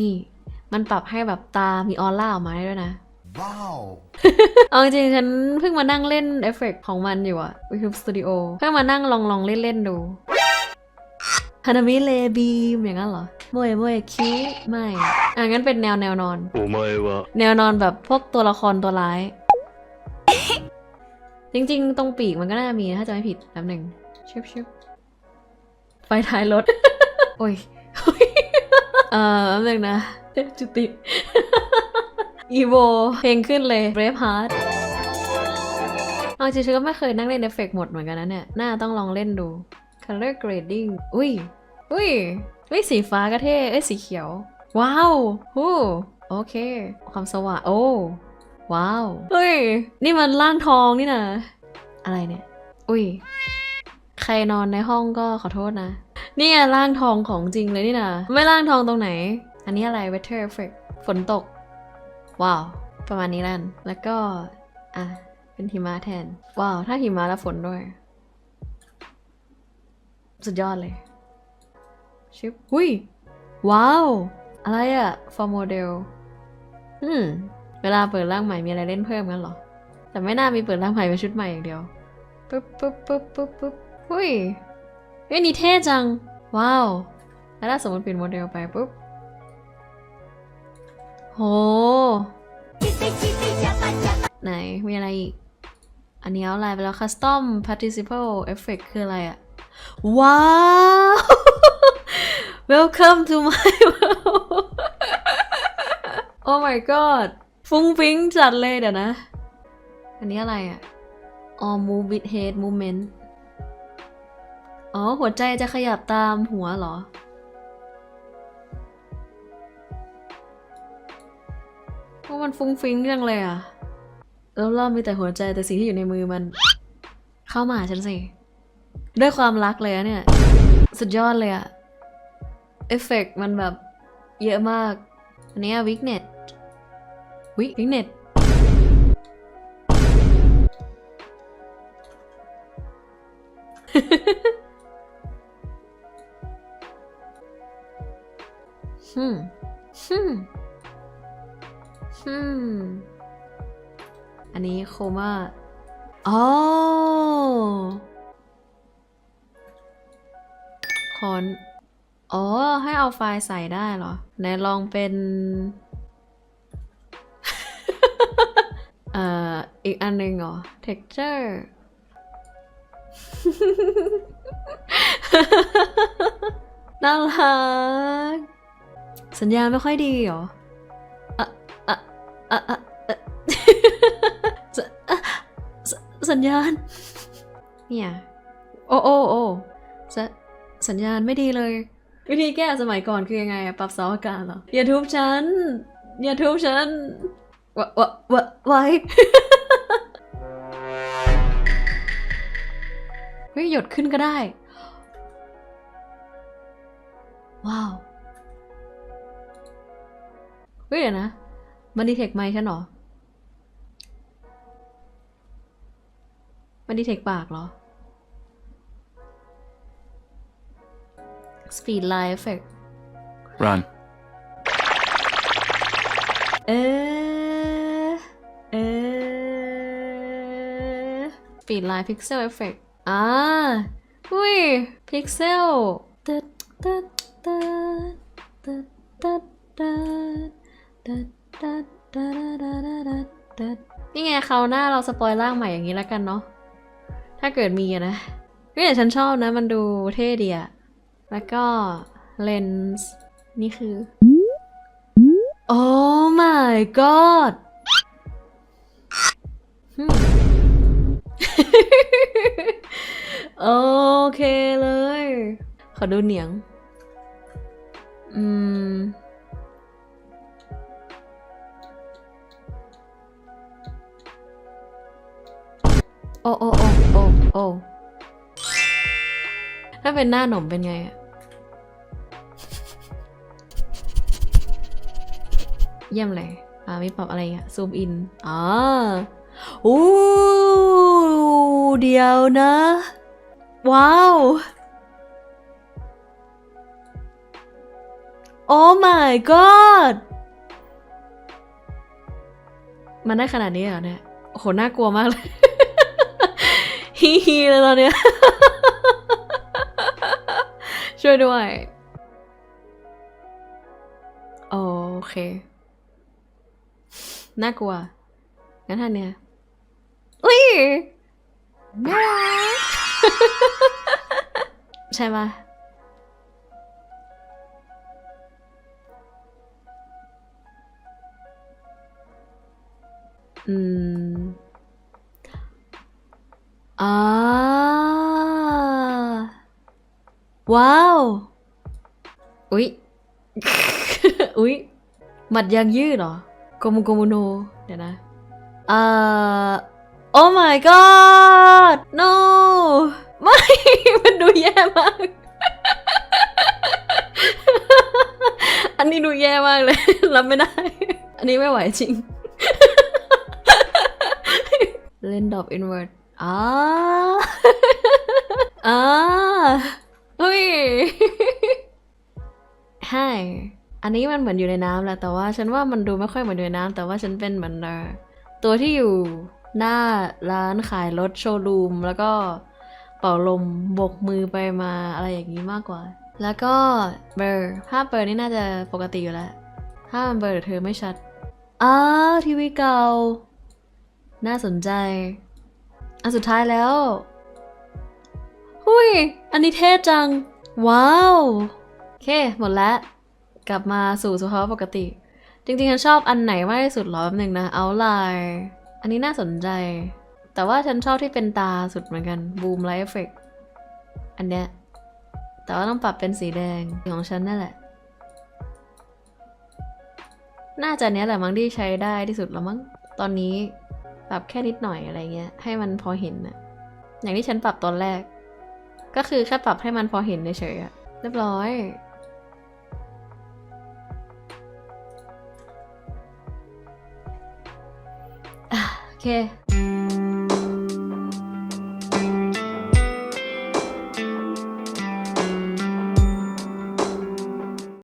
นี่ มันปรับให้แบบตามีออร่าออกมาได้ด้วยนะว้าวเอาจริงฉันเพิ่งมานั่งเล่นเอฟเฟกของมันอยู่อะ YouTube Studio เพิ่งมานั่งลองลองเล่นเล่นดูฮานามิเลบีมอย่างนั้นเหรอโมยโมยคิ้วไม่ อะงั้นเป็นแนวแนวนอน โอไม่วะแนวนอนแบบพวกตัวละครตัวร้าย จริงๆ ตรงปีกมันก็น่ามีถ้าจะไม่ผิดแป๊บหนึ่งชิบชิบไฟท้ายรถ โอ้ย เอ่อแป๊บหนึงนะจุติ อีโว เพลงขึ้นเลย Brave Heart เอาจริงๆก็ไม่เคยนั่งเล่นเอฟเฟกหมดเหมือนกันนะเนี่ย น่าต้องลองเล่นดู Color Grading อุ้ย อุ้ยอุ้ยสีฟ้าก็เท่ เอ้ยสีเขียว ว้าวฮู้โอเค ความสว่าง โอ้ ว้าว เฮ้ย นี่มันร่างทองนี่นะ อะไรเนี่ย อุ้ย ใครนอนในห้องก็ขอโทษนะ นี่ไงร่างทองของจริงเลยนี่นะไม่ร่างทองตรงไหน อันนี้อะไร weather effect ฝนตก ว้าว ประมาณนี้แล้วแล้วก็ อะ เป็นหิมะแทน ว้าว ถ้าหิมะแล้วฝนด้วย สุดยอดเลย ชิปหุ้ย ว้าว อะไรอะ for model อืม เวลาเปิดร่างใหม่มีอะไรเล่นเพิ่มกันเหรอ แต่ไม่น่ามีเปิดร่างใหม่เป็นชุดใหม่อย่างเดียว ปุ๊บปุ๊บปุ๊บปุ๊บปุ๊บหุ้ย เฮ้ยนี่เท่จัง ว้าว แล้วถ้าสมมติเปลี่ยนโมเดลไปปุ๊บ โห ไหน มีอะไรอีก อันนี้เอาอะไรไปแล้ว Custom Participle Effect คืออะไรอะว้าว Welcome to my world Oh my god ฟุ้งฟิ้งจัดเลยเดี๋ยวนะ อันนี้อะไรอะ All move with head movement อ๋อ หัวใจจะขยับตามหัวเหรอ เพราะมันฟุ้งฟิ้งจังเลยอะแล้วรอบๆมีแต่หัวใจแต่สิ่งที่อยู่ในมือมัน เข้ามาหาฉันสิ ด้วยความรักเลยอะเนี่ย สุดยอดเลยอะเอฟเฟกต์มันแบบเยอะมาก อันนี้วิกเน็ตวิวิกเน็ต ฮึมฮึมฮึมอันนี้โคม่าอ๋อคอนอ๋อ ให้เอาไฟล์ใส่ได้เหรอ ไหนลองเป็น เอ่อ อีกอันหนึ่งเหรอ texture น่ารัก สัญญาณไม่ค่อยดีเหรออะอะอะอะอะสอะสสัญญาณ เนี่ย โอ้โอ้โอ้สัญญาณไม่ดีเลย วิธีแก้สมัยก่อนคือยังไงอะปรับเสาอากาศเหรอ อย่าทุบฉัน อย่าทุบฉันวะวะวะไว้เฮ้ยหยดขึ้นก็ได้ ว้าว เฮ้ยเดี๋ยวนะ มันดีเทคไมค์ฉันเหรอ มันดีเทคปากเหรอ Speed Line Effect run เอ๊ะเอ๊ะ Speed Line Pixel Effect อ่าอุ้ย Pixel ตึ๊ดตึ๊ดตึ๊ด คราวหน้าเราสปอยร่างใหม่อย่างนี้แล้วกันเนาะ ถ้าเกิดมีอะนะเฮ้ยแต่ฉันชอบนะ มันดูเท่ดีอะแล้วก็เลนส์นี่คือ โอ้ my god อืมโอเคเลย ขอดูเหนียง อืม โอ้โอ้โอ้โอ้โอ้ถ้าเป็นหน้าหนมเป็นไงอะเยี่ยมเลยอ่ามีปรับอะไรอะซูมอินอ่าอู้เดียวนะ ว้าว Oh my god มันได้ขนาดนี้เหรอเนี่ยโหน่ากลัวมากเลย ฮีฮีเลยตอนเนี้ย ช่วยด้วย โอเค น่ากลัว งั้นท่านเนี่ย อุ้ยน่ารักใช่ไห อ่าว้าว อุ๊ย อุ๊ย หมัดยางยืดเหรอโกมุโกมุโน เดี๋ยวนะเอ่อ oh my god no ไม่ มันดูแย่มาก อันนี้ดูแย่มากเลย รับไม่ได้ อันนี้ไม่ไหวจริง เล่นดอกอินเวอร์ อ่าอ่าเฮ้ยใช่อันนี้มันเหมือนอยู่ในน้ำแหละแต่ว่าฉันว่ามันดูไม่ค่อยเหมือนอยู่ในน้ำแต่ว่าฉันเป็นเหมือนเอ่อตัวที่อยู่หน้าร้านขายรถโชว์รูม แล้วก็เป่าลมบกมือไปมาอะไรอย่างนี้มากกว่า แล้วก็เบอร์ภาพเบอร์นี่น่าจะปกติอยู่แล้ว ถ้ามันเบอร์เธอไม่ชัดอ้าทีวีเก่า น่าสนใจ อันสุดท้ายแล้ว หุยอันนี้เท่จัง ว้าว โอเค หมดแล้ว กลับมาสู่สภาวะปกติ จริงๆ ฉันชอบอันไหนมากที่สุดหรอแป๊บหนึ่งนะ เอาไลน์อันนี้น่าสนใจ แต่ว่าฉันชอบที่เป็นตาสุดเหมือนกัน บูมไลท์เอฟเฟกอันเนี้ย แต่ว่าต้องปรับเป็นสีแดงของฉันนั่นแหละ น่าจะเนี้ยแหละมั้งที่ใช้ได้ที่สุดแล้วมั้ง ตอนนี้ ปรับแค่นิดหน่อยอะไรเงี้ย ให้มันพอเห็นอะอย่างที่ฉันปรับตอนแรก ก็คือแค่ปรับให้มันพอเห็นเฉยๆอะเรียบร้อยโอเค